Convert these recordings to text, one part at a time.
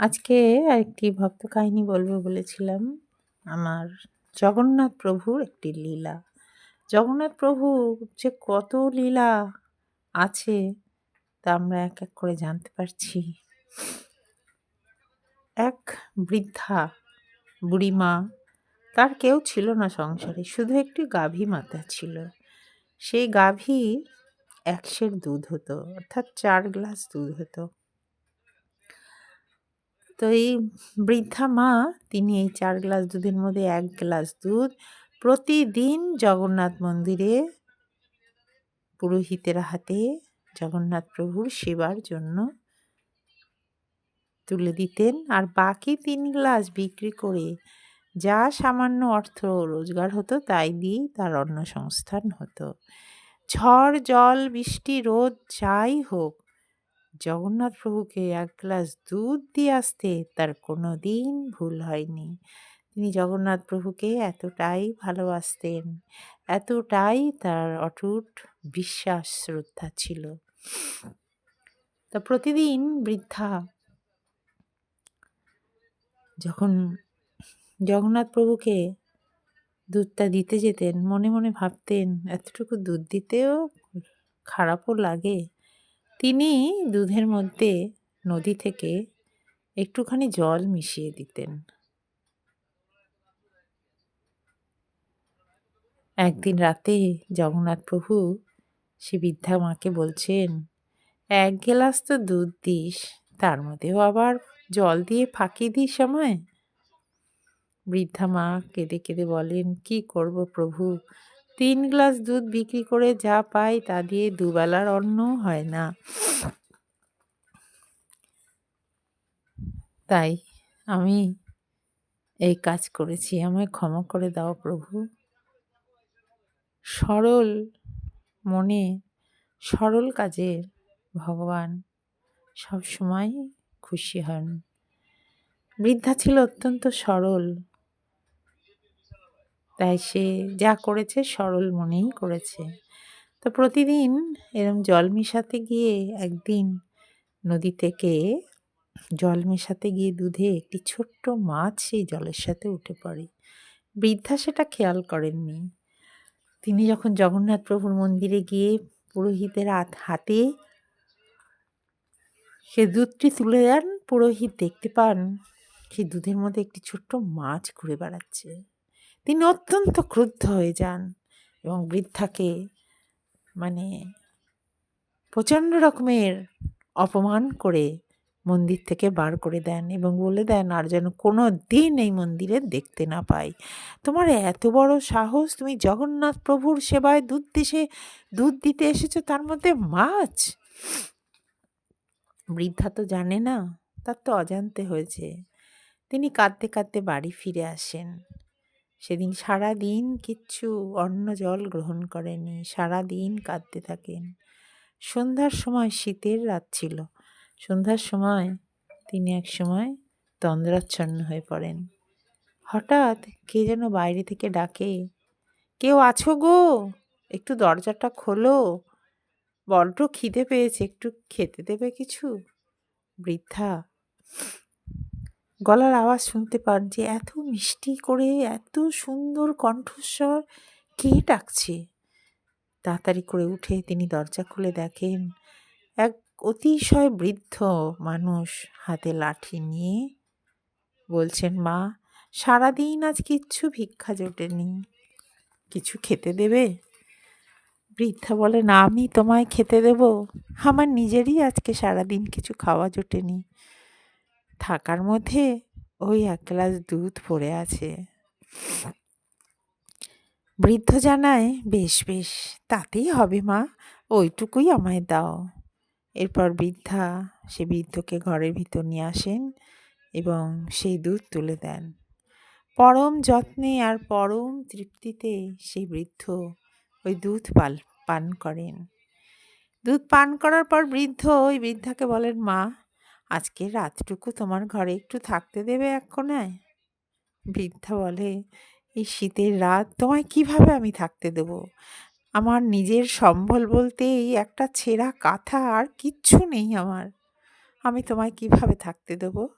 আজকে একটি ভক্ত কাহিনী বলব বলেছিলাম। আমার জগন্নাথ প্রভুর একটি লীলা। জগন্নাথ প্রভু যে কত লীলা আছে তা আমরা এক এক করে জানতে পারছি। এক বৃদ্ধা বুড়িমা, তার কেউ ছিল না সংসারে, শুধু একটি গাভী মাতা ছিল। সেই গাভী একশের দুধ হতো, অর্থাৎ চার গ্লাস দুধ হতো। তো এই বৃদ্ধা মা, তিনি এই চার গ্লাস দুধের মধ্যে এক গ্লাস দুধ প্রতিদিন জগন্নাথ মন্দিরে পুরোহিতের হাতে জগন্নাথ প্রভুর সেবার জন্য তুলে দিতেন। আর বাকি তিন গ্লাস বিক্রি করে যা সামান্য অর্থ রোজগার হতো, তাই দিয়েই তার অন্ন সংস্থান হতো। ঝড়, জল, বৃষ্টি, রোদ, যাই হোক জগন্নাথ প্রভুকে এক গ্লাস দুধ দিয়ে আসতে তার কোনো দিন ভুল হয়নি। তিনি জগন্নাথ প্রভুকে এতটাই ভালোবাসতেন, এতটাই তার অটুট বিশ্বাস শ্রদ্ধা ছিল। তা প্রতিদিন বৃদ্ধা যখন জগন্নাথ প্রভুকে দুধটা দিতে যেতেন, মনে মনে ভাবতেন, এতটুকু দুধ দিতেও খারাপও লাগে তিনি দুধের মধ্যে নদী থেকে একটুখানি জল মিশিয়ে দিতেন। একদিন রাতে জগন্নাথ প্রভু সে বৃদ্ধা মাকে বলছেন, এক গেলাস তো দুধ দিস, তার মধ্যেও আবার জল দিয়ে ফাঁকি দিস আমায়? বৃদ্ধা মা কেঁদে কেঁদে বলেন, কি করব প্রভু? তিন গ্লাস দুধ বিক্রি করে যা পাই তা দিয়ে দুবেলার অন্ন হয় না। তাই আমি এই কাজ করেছি। আমায় ক্ষমা করে দাও প্রভু। সরল মনে, সরল কাজে ভগবান সব সময় খুশি হন। বৃদ্ধা ছিল অত্যন্ত সরল। তাই সে যা করেছে সরল মনেই করেছে। তো প্রতিদিন এরম জল মেশাতে গিয়ে একদিন নদী থেকে জল মেশাতে গিয়ে দুধে একটি ছোট্ট মাছ সেই জলের সাথে উঠে পড়ে। বৃদ্ধা সেটা খেয়াল করেননি। তিনি যখন জগন্নাথ প্রভুর মন্দিরে গিয়ে পুরোহিতের হাতে সে দুধটি তুলে দেন, পুরোহিত দেখতে পান সেই দুধের মধ্যে একটি ছোট্ট মাছ ঘুরে বেড়াচ্ছে। তিনি অত্যন্ত ক্রুদ্ধ হয়ে যান এবং বৃদ্ধাকে মানে প্রচণ্ড রকমের অপমান করে মন্দির থেকে বার করে দেন এবং বলে দেন, আর যেন কোনো দিন এই মন্দিরে দেখতে না পাই। তোমার এত বড় সাহস, তুমি জগন্নাথ প্রভুর সেবায় দুধ দিশে, দুধ দিতে এসেছ, তার মধ্যে মাছ? বৃদ্ধা তো জানে না, তার তো অজান্তে হয়েছে। তিনি কাঁদতে কাঁদতে বাড়ি ফিরে আসেন। সেদিন সারা দিন কিচ্ছু অন্ন জল গ্রহণ করেনি সারা দিন কাঁদতে থাকেন। সন্ধ্যার সময় শীতের রাত ছিল। সন্ধ্যার সময় তিনি এক সময় তন্দ্রাচ্ছন্ন হয়ে পড়েন। হঠাৎ কে যেন বাইরে থেকে ডাকে, কেউ আছো গো? একটু দরজাটা খোলো। বড্ড খিদে পেয়েছে, একটু খেতে দেবে কিছু? বৃদ্ধা গলার আওয়াজ শুনতে পান যে এত মিষ্টি করে, এত সুন্দর কণ্ঠস্বর, কে ডাকছে? তাড়াতাড়ি করে উঠে তিনি দরজা খুলে দেখেন এক অতিশয় বৃদ্ধ মানুষ হাতে লাঠি নিয়ে বলছেন, মা, সারাদিন আজ কিচ্ছু ভিক্ষা জোটেনি। কিছু খেতে দেবে? বৃদ্ধা বলে, না, আমি তোমায় খেতে দেব। আমার নিজেরই আজকে সারাদিন কিছু খাওয়া জোটেনি। থাকার মধ্যে ওই এক গ্লাস দুধ পড়ে আছে। বৃদ্ধ জানায়, বেশ বেশ, তাতেই হবে মা, ওইটুকুই আমায় দাও। এরপর বৃদ্ধা সে বৃদ্ধকে ঘরের ভিতর নিয়ে আসেন এবং সেই দুধ তুলে দেন। পরম যত্নে আর পরম তৃপ্তিতে সেই বৃদ্ধ ওই দুধ পাল, পান করেন। দুধ পান করার পর বৃদ্ধ ওই বৃদ্ধাকে বলেন, মা আজকে রাতটুকু তোমার ঘরে একটু থাকতে দেবে এক বৃদ্ধা বলে, এই শীতের রাত, তোমায় কীভাবে আমি থাকতে দেবো? আমার নিজের সম্বল বলতে এই একটা ছেঁড়া কাঁথা আর কিচ্ছু নেই আমার। আমি তোমায় কীভাবে থাকতে দেবো?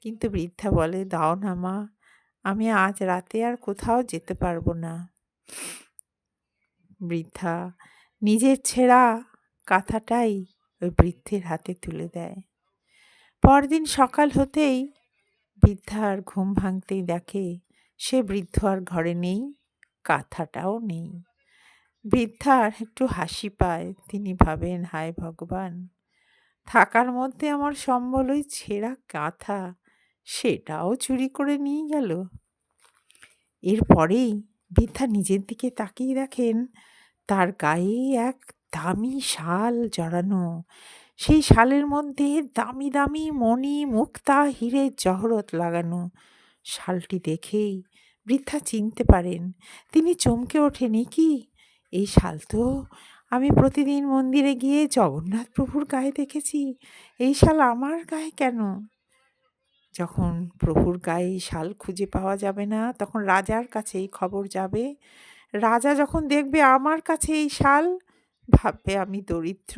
কিন্তু বৃদ্ধা বলে, দাও না মা, আমি আজ রাতে আর কোথাও যেতে পারব না। বৃদ্ধা নিজের ছেঁড়া কাঁথাটাই ওই বৃদ্ধের হাতে তুলে দেয়। পরদিন সকাল হতেই বৃদ্ধার ঘুম ভাঙতেই দেখে সে বৃদ্ধ আর ঘরে নেই, কাঁথাটাও নেই। বৃদ্ধার একটু হাসি পায়, তিনি ভাবেন, হায় ভগবান, থাকার মধ্যে আমার সম্বল ওই ছেঁড়া কাঁথা, সেটাও চুরি করে নিয়ে গেল। এরপরেই বৃদ্ধা নিজের দিকে তাকিয়ে দেখেন, তার গায়ে এক দামি শাল জড়ানো সেই শালের মধ্যে দামি দামি, মণি, মুক্তা হীরের জহরত লাগানো শালটি দেখেই বৃদ্ধা চিনতে পারেন, তিনি চমকে ওঠেনি কি? এই শাল তো আমি প্রতিদিন মন্দিরে গিয়ে জগন্নাথ প্রভুর গায়ে দেখেছি, এই শাল আমার গায়ে কেন? যখন প্রভুর গায়ে শাল খুঁজে পাওয়া যাবে না, তখন রাজার কাছে এই খবর যাবে, রাজা যখন দেখবে আমার কাছে এই শাল, ভাববে আমি দরিদ্র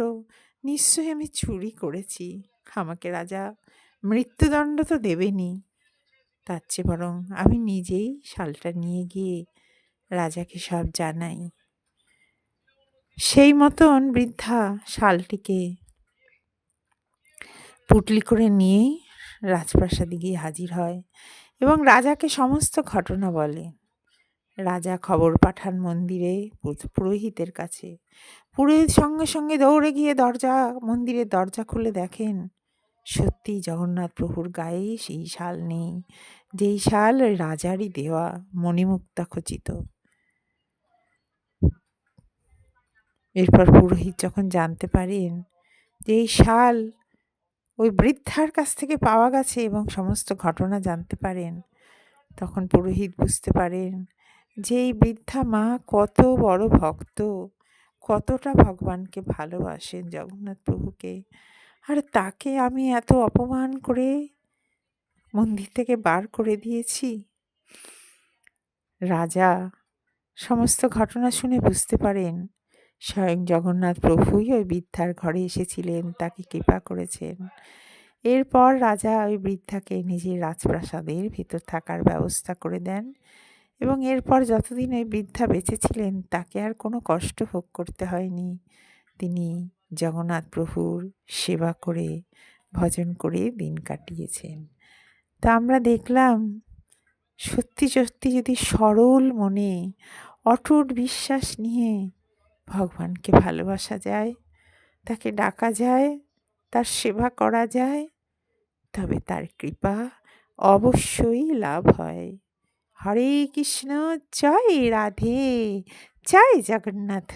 নিশ্চয়ই আমি চুরি করেছি। আমাকে রাজা মৃত্যুদণ্ড তো দেবেনি তার চেয়ে বরং আমি নিজেই শালটা নিয়ে গিয়ে রাজাকে সব জানাই। সেই মতন বৃদ্ধা শালটিকে পুটলি করে নিয়েই রাজপ্রাসাদে গিয়ে হাজির হয় এবং রাজাকে সমস্ত ঘটনা বলে। রাজা খবর পাঠান মন্দিরে পুরোহিতের কাছে। পুরোহিত সঙ্গে সঙ্গে দৌড়ে গিয়ে দরজা, মন্দিরের দরজা খুলে দেখেন সত্যি জগন্নাথ প্রভুর গায়ে সেই শাল নেই, যেই শাল রাজারই দেওয়া, মণিমুক্তা খচিত। এরপর পুরোহিত যখন জানতে পারেন যে এই শাল ওই বৃদ্ধার কাছ থেকে পাওয়া গেছে এবং সমস্ত ঘটনা জানতে পারেন, তখন পুরোহিত বুঝতে পারেন যে এই বৃদ্ধা মা কত বড় ভক্ত, কতটা ভগবানকে ভালোবাসেন জগন্নাথ প্রভুকে। আর তাকে আমি এত অপমান করে মন্দির থেকে বার করে দিয়েছি? রাজা সমস্ত ঘটনা শুনে বুঝতে পারেন। স্বয়ং জগন্নাথ প্রভুই ওই বৃদ্ধার ঘরে এসেছিলেন, তাকে কৃপা করেছেন। এরপর রাজা ওই বৃদ্ধাকে নিজের রাজপ্রাসাদের ভিতর থাকার ব্যবস্থা করে দেন। এবং এরপর যতদিন ওই বৃদ্ধা বেঁচে ছিলেন, তাকে আর কোনো কষ্ট ভোগ করতে হয়নি। তিনি জগন্নাথ প্রভুর সেবা করে, ভজন করে দিন কাটিয়েছেন। তা আমরা দেখলাম, সত্যি সত্যি যদি সরল মনে, অটুট বিশ্বাস নিয়ে ভগবানকে ভালোবাসা যায়, তাকে ডাকা যায়, তার সেবা করা যায়, তবে তার কৃপা অবশ্যই লাভ হয়। হরে কৃষ্ণ জয় রাধে জয় জগন্নাথ।